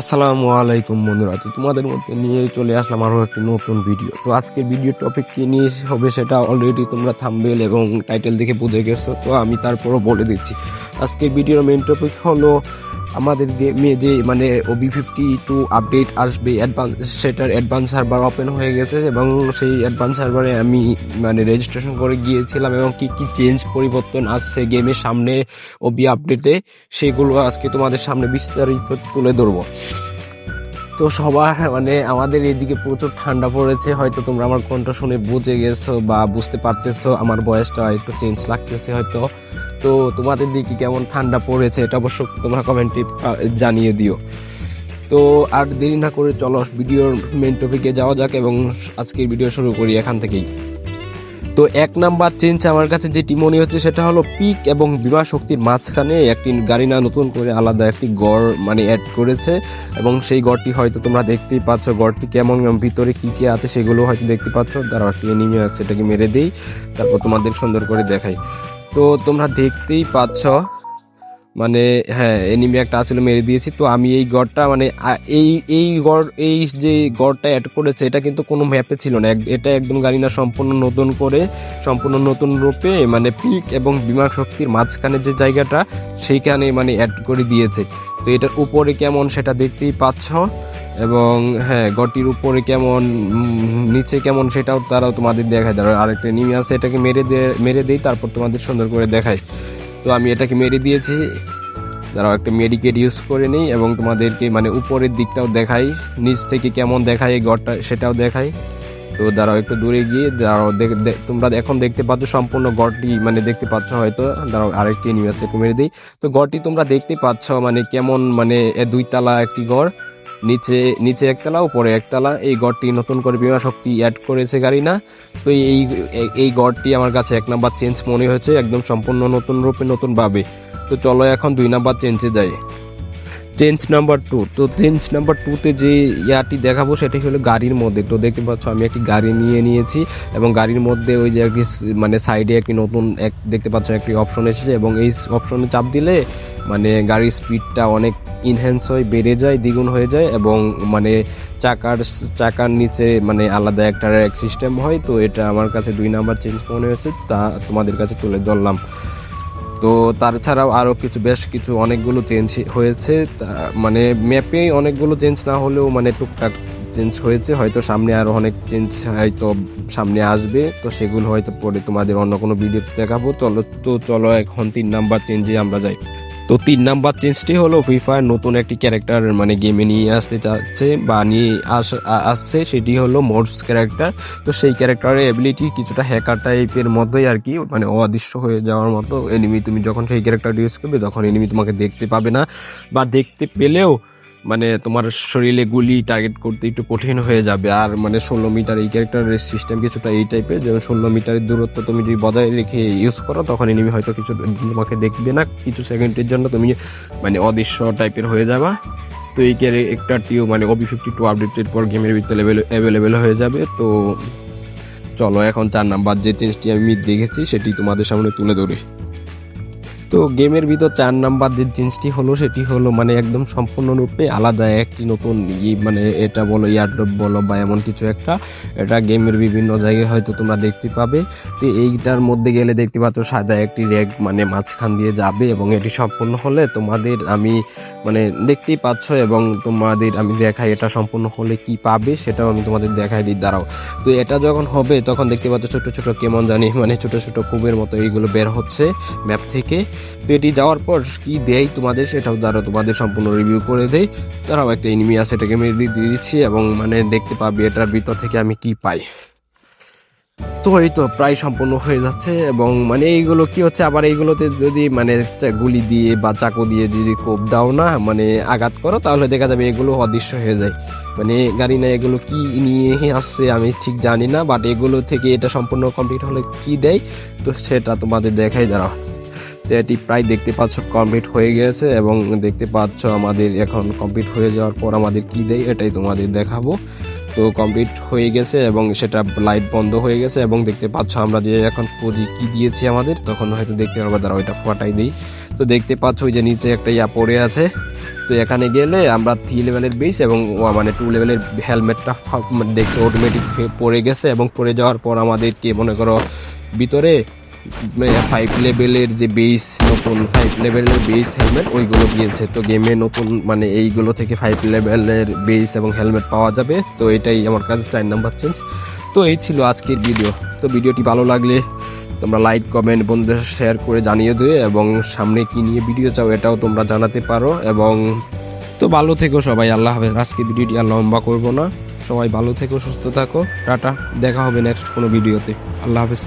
আসসালামু আলাইকুম বন্ধুরা, তো তোমাদের মধ্যে নিয়ে চলে আসলাম আরও একটি নতুন ভিডিও তো আজকে ভিডিও টপিক কী নিয়ে হবে সেটা অলরেডি তোমরা থাম্বেল এবং টাইটেল দেখে বুঝে গেছো, তো আমি তারপরও বলে দিচ্ছি। আজকের ভিডিওর মেন টপিক হলো আমাদের গেমে যে মানে ওবি ফিফটি টু আপডেট আসবে অ্যাডভান্স সেটার অ্যাডভান্স সার্ভার ওপেন হয়ে গেছে এবং সেই অ্যাডভান্স সার্ভারে আমি মানে রেজিস্ট্রেশন করে গিয়েছিলাম এবং কি কি চেঞ্জ পরিবর্তন আসছে গেমের সামনে ওবি আপডেটে সেগুলো আজকে তোমাদের সামনে বিস্তারিত তুলে ধরবো। তো সবার মানে আমাদের এদিকে প্রচুর ঠান্ডা পড়েছে, হয়তো তোমরা আমার কণ্ঠ শুনে বুঝে গেছো বা বুঝতে পারতেছো, আমার বয়সটা একটু চেঞ্জ লাগতেছে হয়তো। তো তোমাদের দিকে কেমন ঠান্ডা পড়েছে এটা অবশ্য তোমরা কমেন্টে জানিয়ে দিও। তো আর দেরি না করে চলো ভিডিওর মেন টপিকে যাওয়া যাক এবং আজকের ভিডিও শুরু করি এখান থেকেই। তো এক নাম্বার চেঞ্জ আমার কাছে যেটি মনে হচ্ছে সেটা হলো পিক এবং বিমা শক্তির মাঝখানে একটি গাড়ি না নতুন করে আলাদা একটি গড় মানে অ্যাড করেছে এবং সেই গড়টি হয়তো তোমরা দেখতেই পাচ্ছ গড়টি কেমন ভিতরে কী কী আছে সেগুলো হয়তো দেখতে পাচ্ছ। তারা একটি এনিমি আছে সেটাকে মেরে দিই, তারপর তোমাদের সুন্দর করে দেখাই। তো তোমরা দেখতেই পাচ্ছ মানে হ্যাঁ এনিমি একটা আসলে মেরে দিয়েছি। তো আমি এই গড়টা মানে এই এই গড়, এই যে গড়টা অ্যাড করেছে, এটা কিন্তু কোনো ম্যাপে ছিল না। এটা একদম গাড়ি না, সম্পূর্ণ নতুন করে, সম্পূর্ণ নতুন রূপে মানে পিক এবং বিমা শক্তির মাঝখানে যে জায়গাটা, সেইখানে মানে অ্যাড করে দিয়েছে। তো এটার উপরে কেমন সেটা দেখতেই পাচ্ছ। এবং হ্যাঁ গড়টির উপরে কেমন নিচে কেমন সেটাও তারাও তোমাদের দেখায়। ধরো আরেকটা নিমে আছে, এটাকে মেরে দে, মেরে দেই, তারপর তোমাদের সুন্দর করে দেখায়। তো আমি এটাকে মেরে দিয়েছি। দাঁড়াও একটা মেডিকেট ইউজ করে নিই এবং তোমাদেরকে মানে উপরের দিকটাও দেখাই, নিচ থেকে কেমন দেখায় এই ঘরটা সেটাও দেখাই। তো দাঁড়াও একটু দূরে গিয়ে দাঁড়াও তোমরা এখন দেখতে পাচ্ছ সম্পূর্ণ গড়টি মানে দেখতে পাচ্ছ হয়তো দাঁড়াও আরেকটি এনিমি আছে মেরে দিই। তো গড়টি তোমরা দেখতে পাচ্ছ মানে কেমন মানে দুই তালা একটি গড়। নিচে নিচে একতলা, উপরে একতলা। এই গড়টি নতুন করে বিমা শক্তি অ্যাড করেছে গাড়ি না তো এই, এই- গড়টি আমার কাছে এক নাম্বার চেঞ্জ মনে হয়েছে, একদম সম্পূর্ণ নতুন রূপে নতুন ভাবে তো চলো এখন দুই নাম্বার চেঞ্জে যাই। চেঞ্জ নাম্বার টু তো চেঞ্জ নাম্বার টুতে যে ইয়াটি দেখাবো সেটি হলো গাড়ির মধ্যে। তো দেখতে পাচ্ছ, আমি একটি গাড়ি নিয়ে নিয়েছি এবং গাড়ির মধ্যে ওই যে একটি মানে সাইডে একটি নতুন এক দেখতে পাচ্ছ, একটি অপশন এসেছে এবং এই অপশনে চাপ দিলে মানে গাড়ির স্পিডটা অনেক ইনহ্যান্স হয়, বেড়ে যায়, দ্বিগুণ হয়ে যায় এবং মানে চাকার চাকার নিচে মানে আলাদা একটা র্যাক সিস্টেম হয়। তো এটা আমার কাছে দুই নাম্বার চেঞ্জ মনে হয়েছে। তা তোমাদের কাছে তুলে ধরলাম। তো তাছাড়াও আরও কিছু, বেশ কিছু অনেকগুলো চেঞ্জ হয়েছে। মানে ম্যাপে অনেকগুলো চেঞ্জ না হলেও মানে টুকটাক চেঞ্জ হয়েছে। হয়তো সামনে আরও অনেক চেঞ্জ হয়তো সামনে আসবে। তো সেগুলো হয়তো পরে তোমাদের অন্য কোনো ভিডিও দেখাবো। চলো, তো চলো এখন তিন নাম্বার চেঞ্জে আমরা যাই। তো তিন নাম্বার চেঞ্জটি হলো ফ্রি ফায়ার নতুন একটি ক্যারেক্টার মানে গেমে নিয়ে আসতে চাচ্ছে বা নিয়ে আস আসছে, সেটি হলো মোডস ক্যারেক্টার তো সেই ক্যারেক্টারের এবিলিটি কিছুটা হ্যাকার টাইপের মধ্যেই আর কি মানে অদৃশ্য হয়ে যাওয়ার মতো এনিমি তুমি যখন সেই ক্যারেক্টার ইউজ করবে, তখন এনিমি তোমাকে দেখতে পাবে না। বা দেখতে পেলেও মানে তোমার শরীরে গুলি টার্গেট করতে একটু কঠিন হয়ে যাবে। আর মানে ষোলো মিটার এই ক্যারেক্টারের সিস্টেম কিছুটা এই টাইপের যেমন ষোলো মিটারের দূরত্ব তুমি যদি বজায় রেখে ইউজ করো, তখন এনিমি হয়তো কিছু তোমাকে দেখবে না। কিছু সেকেন্ডের জন্য তুমি মানে অদৃশ্য টাইপের হয়ে যাবা। তো এই ক্যারেক্টারটিও মানে ওবি ফিফটি টু আপডেটের পর গেমের ভিতরে অ্যাভেলেবেল হয়ে যাবে। তো চলো এখন চার নাম্বার যে চেঞ্জটি আমি দেখেছি, সেটি তোমাদের সামনে তুলে ধরি। তো গেমের ভিতর চার নাম্বার যে জিনিসটি হলো, সেটি হলো মানে একদম সম্পূর্ণরূপে আলাদা, একটি নতুন ই মানে এটা বলো ইয়ারড্রপ বলো বা এমন কিছু একটা। এটা গেমের বিভিন্ন জায়গায় হয়তো তোমরা দেখতে পাবে। তো এইটার মধ্যে গেলে দেখতে পাচ্ছ সাদা একটি র্যাক মানে মাঝখান দিয়ে যাবে এবং এটি সম্পূর্ণ হলে তোমাদের আমি মানে দেখতেই পাচ্ছ এবং তোমাদের আমি দেখাই এটা সম্পূর্ণ হলে কি পাবে, সেটাও আমি তোমাদের দেখাই দিই। দাঁড়াও। তো এটা যখন হবে, তখন দেখতে পাচ্ছ ছোট ছোট কেমন জানি মানে ছোট ছোট কুবের মতো এইগুলো বের হচ্ছে ম্যাপ থেকে। তো এটি যাওয়ার পর কি দেয় তোমাদের সেটাও দ্বারা তোমাদের সম্পূর্ণ রিভিউ করে দেয় তারাও একটা এনিমি আছে, এটাকে মেরে দিয়ে দিয়ে দিচ্ছি এবং মানে দেখতে পাবি এটার ভিতর থেকে আমি কি পাই। তো এই তো প্রায় সম্পূর্ণ হয়ে যাচ্ছে এবং মানে এইগুলো কি হচ্ছে, আবার এইগুলোতে যদি মানে গুলি দিয়ে বা চাকু দিয়ে যদি কোপ দাও না মানে আঘাত করো, তাহলে দেখা যাবে এগুলো অদৃশ্য হয়ে যায়। মানে গাড়ি না এগুলো কি নিয়ে আসছে আমি ঠিক জানি না বাট এগুলো থেকে এটা সম্পূর্ণ কমপ্লিট হলে কি দেয়, তো সেটা তোমাদের দেখাই দাঁড়াও। তো এটি প্রায় দেখতে পাচ্ছ কমপ্লিট হয়ে গেছে এবং দেখতে পাচ্ছ আমাদের এখন কমপ্লিট হয়ে যাওয়ার পর আমাদের কি দেয় এটাই তোমাদের দেখাবো। তো কমপ্লিট হয়ে গেছে এবং সেটা লাইট বন্ধ হয়ে গেছে এবং দেখতে পাচ্ছ আমরা যে এখন পুঁজি কি দিয়েছি আমাদের, তখন হয়তো দেখতে পারব দ্বারা ওইটা ফাটাই দিই। তো দেখতে পাচ্ছ ওই যে নিচে একটা ইয়া পড়ে আছে। তো এখানে গেলে আমরা থ্রি লেভেলের বেস এবং মানে টু লেভেলের হেলমেটটা দেখতে অটোমেটিক পড়ে গেছে এবং পড়ে যাওয়ার পর আমাদেরকে, মনে করো, ভিতরে ফাইভ লেভেলের যে বেস নতুন ফাইভ লেভেলের বেস হেলমেট ওইগুলো দিয়েছে। তো গেমে নতুন মানে এইগুলো থেকে ফাইভ লেভেলের বেস এবং হেলমেট পাওয়া যাবে। তো এটাই আমার কাছে চার নাম্বার চেঞ্জ তো এই ছিল আজকের ভিডিও তো ভিডিওটি ভালো লাগলে তোমরা লাইক কমেন্ট বন্ধুদের শেয়ার করে জানিয়ে দিও এবং সামনে কি নিয়ে ভিডিও চাও এটাও তোমরা জানাতে পারো এবং তো ভালো থেকো সবাই, আল্লাহ হাফেজ। আজকে ভিডিওটি আর লম্বা করব না। সবাই ভালো থেকো, সুস্থ থাকো। টাটা, দেখা হবে নেক্সট কোনো ভিডিওতে আল্লাহ হাফেজ।